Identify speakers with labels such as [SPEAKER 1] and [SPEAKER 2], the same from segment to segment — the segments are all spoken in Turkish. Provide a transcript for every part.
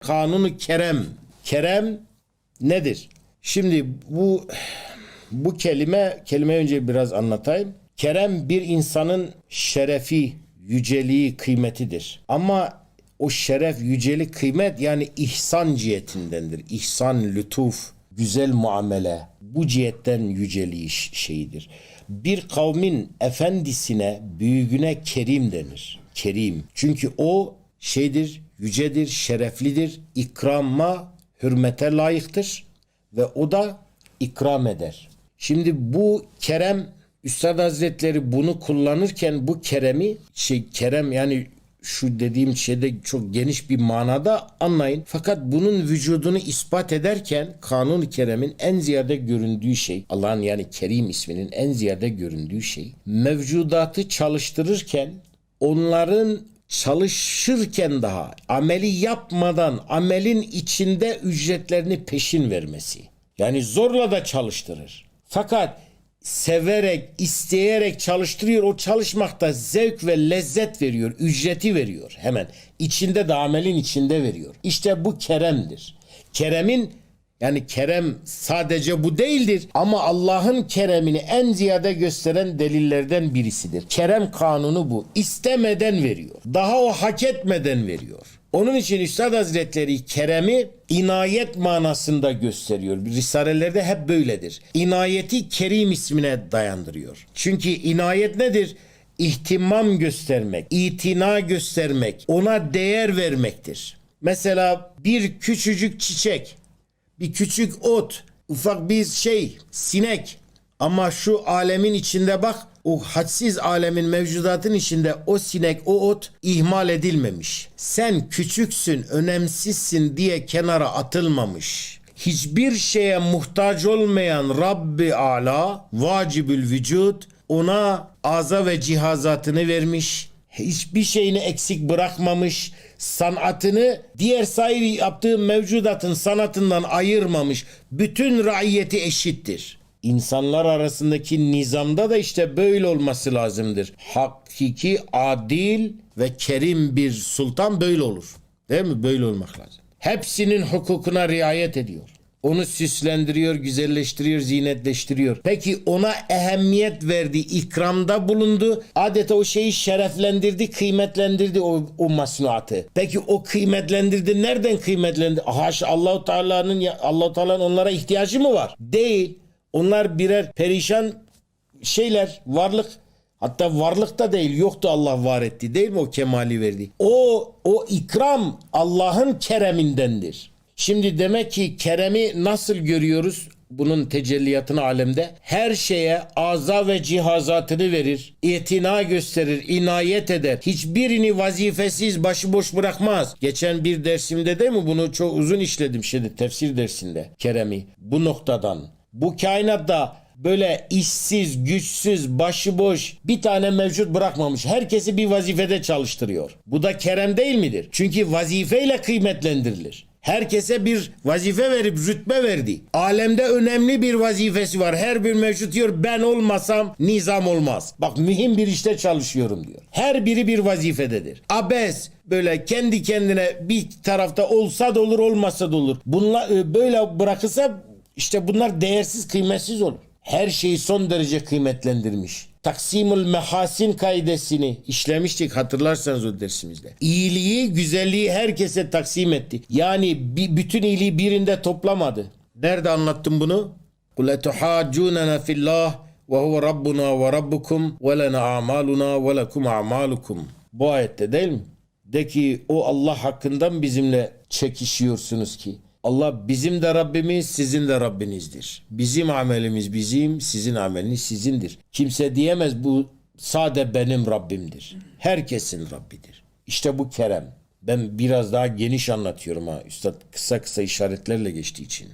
[SPEAKER 1] Kanunu kerem. Kerem nedir? Şimdi bu bu kelime kelime önce biraz anlatayım. Kerem bir insanın şerefi, yüceliği, kıymetidir. Ama o şeref, yücelik, kıymet yani ihsan cihetindendir. İhsan, lütuf, güzel muamele bu cihetten yüceliği şeyidir. Bir kavmin efendisine, büyüğüne kerim denir. Kerim. Çünkü o şeydir, yücedir, şereflidir, ikrama, hürmete layıktır ve o da ikram eder. Şimdi bu kerem Üstad Hazretleri bunu kullanırken bu keremi şey kerem yani şu dediğim şeyde çok geniş bir manada anlayın. Fakat bunun vücudunu ispat ederken kanun keremin en ziyade göründüğü şey Allah'ın yani Kerim isminin en ziyade göründüğü şey mevcudatı çalıştırırken onların çalışırken daha ameli yapmadan amelin içinde ücretlerini peşin vermesi. Yani zorla da çalıştırır. Fakat severek, isteyerek çalıştırıyor. O çalışmakta zevk ve lezzet veriyor, ücreti veriyor hemen. İçinde de amelin içinde veriyor. İşte bu keremdir. Keremin yani kerem sadece bu değildir ama Allah'ın keremini en ziyade gösteren delillerden birisidir. Kerem kanunu bu. İstemeden veriyor. Daha o hak etmeden veriyor. Onun için Üstad Hazretleri keremi inayet manasında gösteriyor. Risalelerde hep böyledir. İnayeti Kerim ismine dayandırıyor. Çünkü inayet nedir? İhtimam göstermek, itina göstermek, ona değer vermektir. Mesela bir küçücük çiçek bir küçük ot, ufak bir şey, sinek. Ama şu alemin içinde bak, o hadsiz alemin mevcudatın içinde o sinek, o ot ihmal edilmemiş. Sen küçüksün, önemsizsin diye kenara atılmamış. Hiçbir şeye muhtaç olmayan Rabbi Ala, vacibül vücut, ona aza ve cihazatını vermiş hiçbir şeyini eksik bırakmamış, sanatını diğer sahibi yaptığı mevcudatın sanatından ayırmamış. Bütün raiyeti eşittir. İnsanlar arasındaki nizamda da işte böyle olması lazımdır. Hakiki, adil ve kerim bir sultan böyle olur. Değil mi? Böyle olmak lazım. Hepsinin hukukuna riayet ediyor. Onu süslendiriyor, güzelleştiriyor, zinetleştiriyor. Peki ona ehemmiyet verdi, ikramda bulundu. Adeta o şeyi şereflendirdi, kıymetlendirdi o, o masnuatı. Peki o kıymetlendirdi. Nereden kıymetlendi? Haşa Allahu Teala'nın Allahu Teala'nın onlara ihtiyacı mı var? Değil. Onlar birer perişan şeyler, varlık. Hatta varlık da değil, yoktu Allah var etti. Değil mi o kemali verdi? O o ikram Allah'ın keremindendir. Şimdi demek ki keremi nasıl görüyoruz? Bunun tecelliyatını alemde her şeye aza ve cihazatını verir, itina gösterir, inayet eder. Hiçbirini vazifesiz başıboş bırakmaz. Geçen bir dersimde değil mi bunu çok uzun işledim şimdi tefsir dersinde Kerem'i. Bu noktadan. Bu kainatta böyle işsiz, güçsüz, başıboş bir tane mevcut bırakmamış. Herkesi bir vazifede çalıştırıyor. Bu da kerem değil midir? Çünkü vazifeyle kıymetlendirilir. Herkese bir vazife verip rütbe verdi. Alemde önemli bir vazifesi var. Her bir mevcut diyor ben olmasam nizam olmaz. Bak mühim bir işte çalışıyorum diyor. Her biri bir vazifededir. Abes böyle kendi kendine bir tarafta olsa da olur olmasa da olur. Bunlar e, böyle bırakırsa işte bunlar değersiz kıymetsiz olur. Her şeyi son derece kıymetlendirmiş taksimul mehasin kaidesini işlemiştik hatırlarsanız o dersimizde. İyiliği, güzelliği herkese taksim etti. Yani bütün iyiliği birinde toplamadı. Nerede anlattım bunu? Kul etuhaccunena fillah ve huve rabbuna ve rabbukum ve lena amaluna ve lekum amalukum. Bu ayette değil mi? De ki o Allah hakkından bizimle çekişiyorsunuz ki. Allah bizim de Rabbimiz, sizin de Rabbinizdir. Bizim amelimiz bizim, sizin ameliniz sizindir. Kimse diyemez bu sade benim Rabbimdir. Herkesin Rabbidir. İşte bu kerem. Ben biraz daha geniş anlatıyorum ha. Üstad kısa kısa işaretlerle geçtiği için.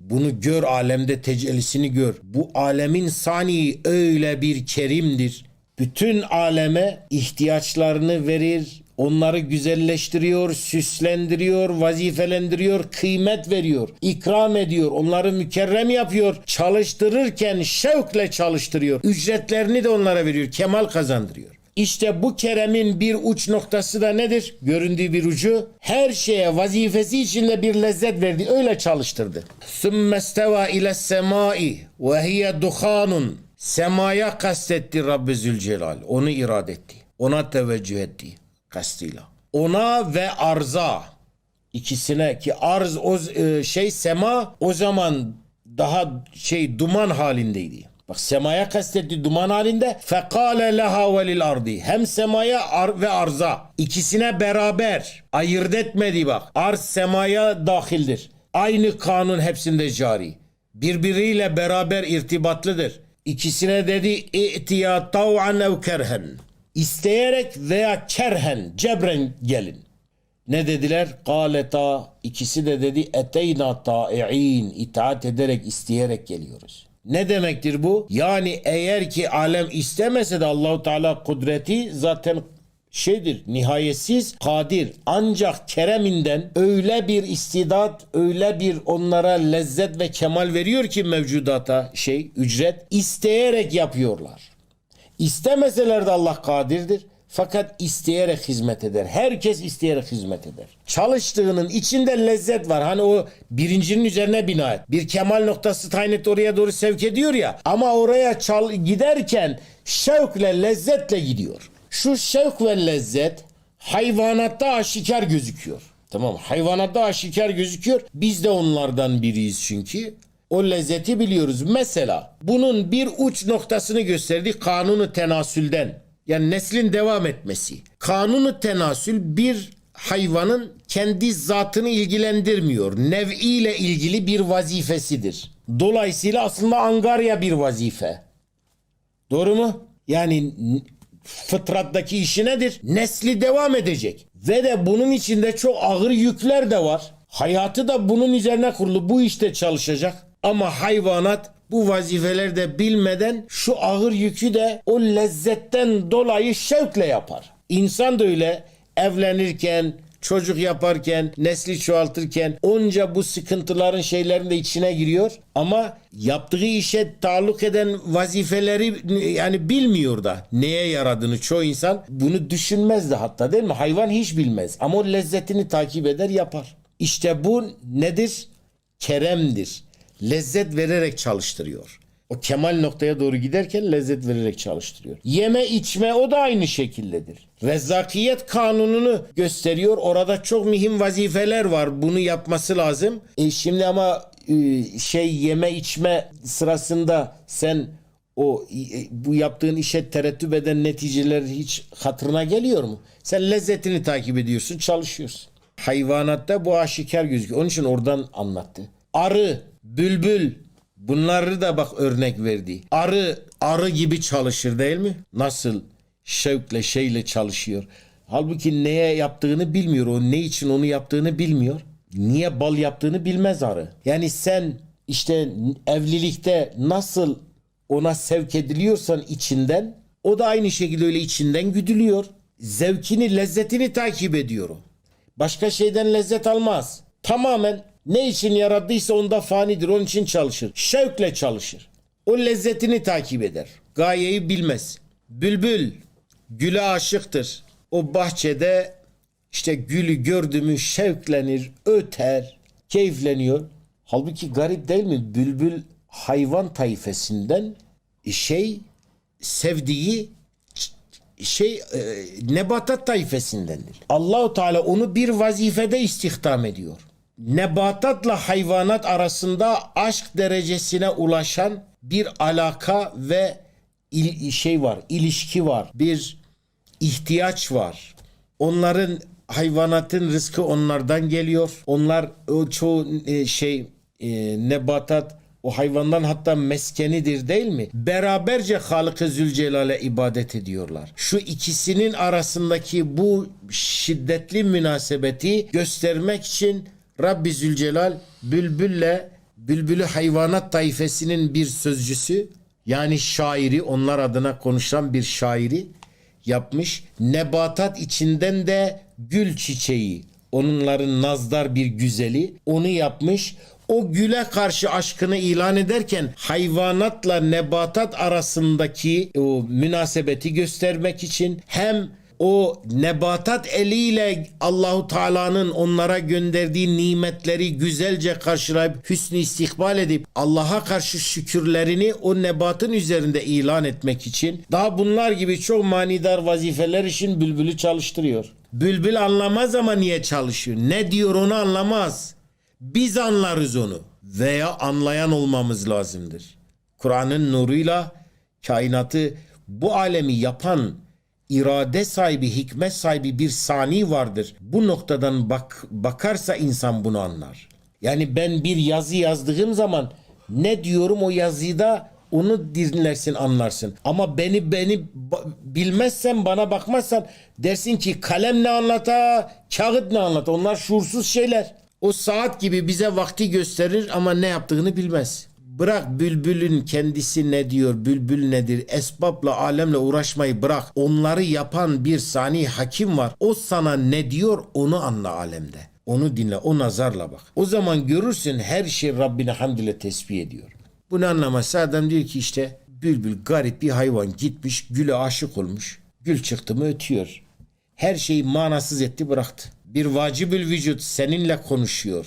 [SPEAKER 1] Bunu gör alemde tecellisini gör. Bu alemin sani öyle bir kerimdir. Bütün aleme ihtiyaçlarını verir, Onları güzelleştiriyor, süslendiriyor, vazifelendiriyor, kıymet veriyor, ikram ediyor, onları mükerrem yapıyor. Çalıştırırken şevkle çalıştırıyor. Ücretlerini de onlara veriyor, kemal kazandırıyor. İşte bu keremin bir uç noktası da nedir? Göründüğü bir ucu her şeye vazifesi içinde bir lezzet verdi. Öyle çalıştırdı. Sümmesteva ile semai ve hiye duhanun. Semaya kastetti Rabbi Zülcelal. Onu irad etti. Ona teveccüh etti kastıyla. Ona ve arza ikisine ki arz o e, şey sema o zaman daha şey duman halindeydi. Bak semaya kastetti duman halinde. Fekale leha ve ardi. Hem semaya ar- ve arza. ikisine beraber. Ayırt etmedi bak. Arz semaya dahildir. Aynı kanun hepsinde cari. Birbiriyle beraber irtibatlıdır. İkisine dedi i'tiya tav'an ev kerhen. İsteyerek veya kerhen, cebren gelin. Ne dediler? Galeta ikisi de dedi eteyna ta'i'in itaat ederek isteyerek geliyoruz. Ne demektir bu? Yani eğer ki alem istemese de Allahu Teala kudreti zaten şeydir nihayetsiz kadir ancak kereminden öyle bir istidat öyle bir onlara lezzet ve kemal veriyor ki mevcudata şey ücret isteyerek yapıyorlar. İstemeseler de Allah kadirdir. Fakat isteyerek hizmet eder. Herkes isteyerek hizmet eder. Çalıştığının içinde lezzet var. Hani o birincinin üzerine bina et. Bir kemal noktası tayin et oraya doğru sevk ediyor ya. Ama oraya çal giderken şevkle lezzetle gidiyor. Şu şevk ve lezzet hayvanatta aşikar gözüküyor. Tamam hayvanatta aşikar gözüküyor. Biz de onlardan biriyiz çünkü. O lezzeti biliyoruz. Mesela bunun bir uç noktasını gösterdi kanunu tenasülden. Yani neslin devam etmesi. Kanunu tenasül bir hayvanın kendi zatını ilgilendirmiyor. Nev'iyle ilgili bir vazifesidir. Dolayısıyla aslında angarya bir vazife. Doğru mu? Yani fıtrattaki işi nedir? Nesli devam edecek. Ve de bunun içinde çok ağır yükler de var. Hayatı da bunun üzerine kurulu. Bu işte çalışacak. Ama hayvanat bu vazifeleri de bilmeden şu ağır yükü de o lezzetten dolayı şevkle yapar. İnsan da öyle evlenirken, çocuk yaparken, nesli çoğaltırken onca bu sıkıntıların şeylerin de içine giriyor. Ama yaptığı işe taalluk eden vazifeleri yani bilmiyor da neye yaradığını çoğu insan bunu düşünmez de hatta değil mi? Hayvan hiç bilmez ama o lezzetini takip eder yapar. İşte bu nedir? Keremdir. Lezzet vererek çalıştırıyor. O kemal noktaya doğru giderken lezzet vererek çalıştırıyor. Yeme içme o da aynı şekildedir. Rezzakiyet kanununu gösteriyor. Orada çok mühim vazifeler var. Bunu yapması lazım. E şimdi ama e, şey yeme içme sırasında sen o e, bu yaptığın işe terettüp eden neticeler hiç hatırına geliyor mu? Sen lezzetini takip ediyorsun, çalışıyorsun. Hayvanatta bu aşikar gözüküyor. Onun için oradan anlattı. Arı, bülbül bunları da bak örnek verdi. Arı, arı gibi çalışır değil mi? Nasıl şevkle şeyle çalışıyor. Halbuki neye yaptığını bilmiyor. O ne için onu yaptığını bilmiyor. Niye bal yaptığını bilmez arı. Yani sen işte evlilikte nasıl ona sevk ediliyorsan içinden o da aynı şekilde öyle içinden güdülüyor. Zevkini, lezzetini takip ediyor. Başka şeyden lezzet almaz. Tamamen ne için yarattıysa onda fanidir. Onun için çalışır. Şevkle çalışır. O lezzetini takip eder. Gayeyi bilmez. Bülbül güle aşıktır. O bahçede işte gülü gördü mü şevklenir, öter, keyifleniyor. Halbuki garip değil mi? Bülbül hayvan tayfesinden şey sevdiği şey e, nebatat tayfesindendir. Allahu Teala onu bir vazifede istihdam ediyor. Nebatatla hayvanat arasında aşk derecesine ulaşan bir alaka ve il, şey var, ilişki var. Bir ihtiyaç var. Onların hayvanatın rızkı onlardan geliyor. Onlar o çoğu e, şey e, nebatat o hayvandan hatta meskenidir değil mi? Beraberce Halık-ı Zülcelal'e ibadet ediyorlar. Şu ikisinin arasındaki bu şiddetli münasebeti göstermek için Rabbi Zülcelal bülbülle bülbülü hayvanat tayfesinin bir sözcüsü yani şairi onlar adına konuşan bir şairi yapmış. Nebatat içinden de gül çiçeği onların nazdar bir güzeli onu yapmış. o güle karşı aşkını ilan ederken hayvanatla nebatat arasındaki o münasebeti göstermek için hem o nebatat eliyle Allahu Teala'nın onlara gönderdiği nimetleri güzelce karşılayıp hüsnü istikbal edip Allah'a karşı şükürlerini o nebatın üzerinde ilan etmek için daha bunlar gibi çok manidar vazifeler için bülbülü çalıştırıyor. Bülbül anlamaz ama niye çalışıyor? Ne diyor onu anlamaz. Biz anlarız onu veya anlayan olmamız lazımdır. Kur'an'ın nuruyla kainatı bu alemi yapan irade sahibi, hikmet sahibi bir sani vardır. Bu noktadan bak bakarsa insan bunu anlar. Yani ben bir yazı yazdığım zaman ne diyorum o yazıda onu dinlersin anlarsın. Ama beni beni bilmezsen bana bakmazsan dersin ki kalem ne anlata, kağıt ne anlata. Onlar şuursuz şeyler. O saat gibi bize vakti gösterir ama ne yaptığını bilmez. Bırak bülbülün kendisi ne diyor, bülbül nedir, esbabla alemle uğraşmayı bırak. Onları yapan bir sani hakim var. O sana ne diyor onu anla alemde. Onu dinle, o nazarla bak. O zaman görürsün her şey Rabbine hamd ile tesbih ediyor. Bunu anlamazsa adam diyor ki işte bülbül garip bir hayvan gitmiş güle aşık olmuş. Gül çıktı mı ötüyor. Her şeyi manasız etti bıraktı. Bir vacibül vücut seninle konuşuyor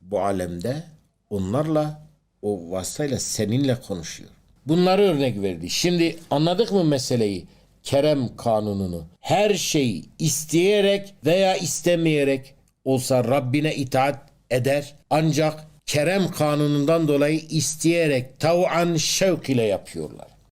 [SPEAKER 1] bu alemde onlarla o vasıtayla seninle konuşuyor. Bunları örnek verdi. Şimdi anladık mı meseleyi? Kerem kanununu. Her şey isteyerek veya istemeyerek olsa Rabbine itaat eder. Ancak Kerem kanunundan dolayı isteyerek tav'an şevk ile yapıyorlar.